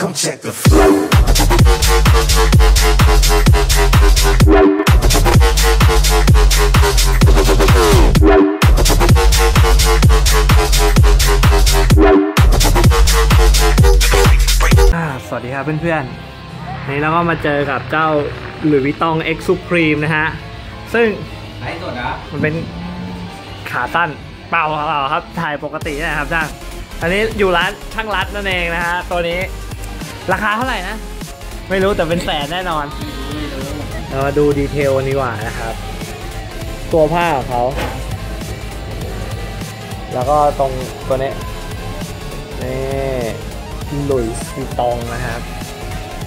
Come check the flow. อ่าสวัสดีครับเพื่อนๆนี่เราก็มาเจอกับเจ้าหลุยวิตตอง X Supreme นะฮะ ซึ่งไหนสดนะมันเป็นขาสั้นเปล่าเปล่าครับถ่ายปกตินะครับช่างอันนี้อยู่ร้านช่างรัดนั่นเองนะฮะตัวนี้ ราคาเท่าไหร่นะ ไม่รู้แต่เป็นแสนแน่นอนเรามาดูดีเทลกันดีกว่านะครับ ตัวผ้าของเขา แล้วก็ตรงตัวนี้นี่หลุยส์วิตตองนะครับ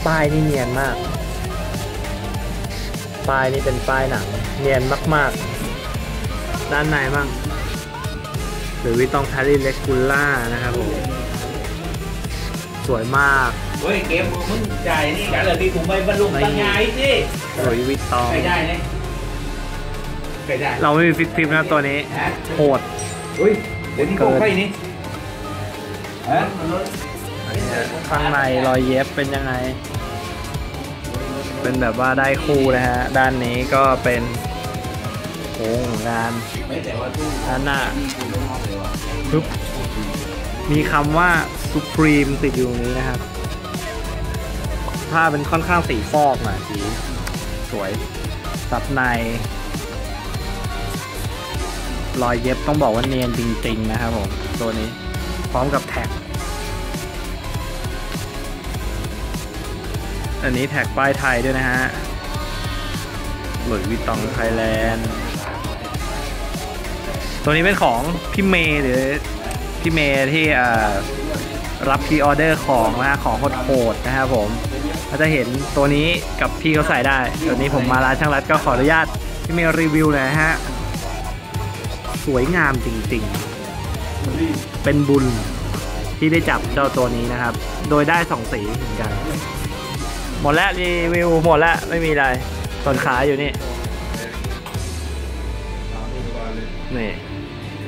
ป้ายนี่เนียนมาก ป้ายนี่เป็นป้ายหนัง เนียนมากๆ ด้านในมั่งหรือวิตตองพาริเล็กกูล่านะครับผม สวยมากเฮ้ยเกมมึงจ่ายนี่กันเลยพี่ผมไปบรรลุตั้งไงสิหลุยส์วิตตองใครได้เนี่ยใครได้เราไม่มีฟิกฟิปนะตัวนี้ฮะโหดเฮ้ยเดี๋ยวนี้ของใครนี่ฮะข้างในรอยเย็บเป็นยังไง เป็นแบบว่าได้คู่นะฮะ ด้านนี้ก็เป็นโค้งงานไม่แต่ว่าตู้ด้านหน้าปึ๊บมีคำว่า Supreme ติดอยู่ตรงนี้นะครับผ้าเป็นค่อนข้างสีฟอกหน่อยสีสวยซับใน รอยเย็บต้องบอกว่าเนียนจริงๆนะครับผม ตัวนี้พร้อมกับแท็ก อันนี้แท็กป้ายไทยด้วยนะฮะหลุยวิตตองไทยแลนด์ ตัวนี้เป็นของพี่เมย์หรือพี่เมย์ที่อ่า รับพรีออเดอร์ของนะของโหดๆนะครับผมก็จะเห็นตัวนี้กับพี่เขาใส่ได้ ตัวนี้ผมมาร้านช่างรัดก็ขออนุญาตพี่เมย์รีวิวหน่อยฮะ สวยงามจริงๆ เป็นบุญที่ได้จับเจ้าตัวนี้นะครับ โดยได้สองสีเหมือนกัน หมดแล้วรีวิวหมดแล้วไม่มีอะไรส่วนขาอยู่นี่นี่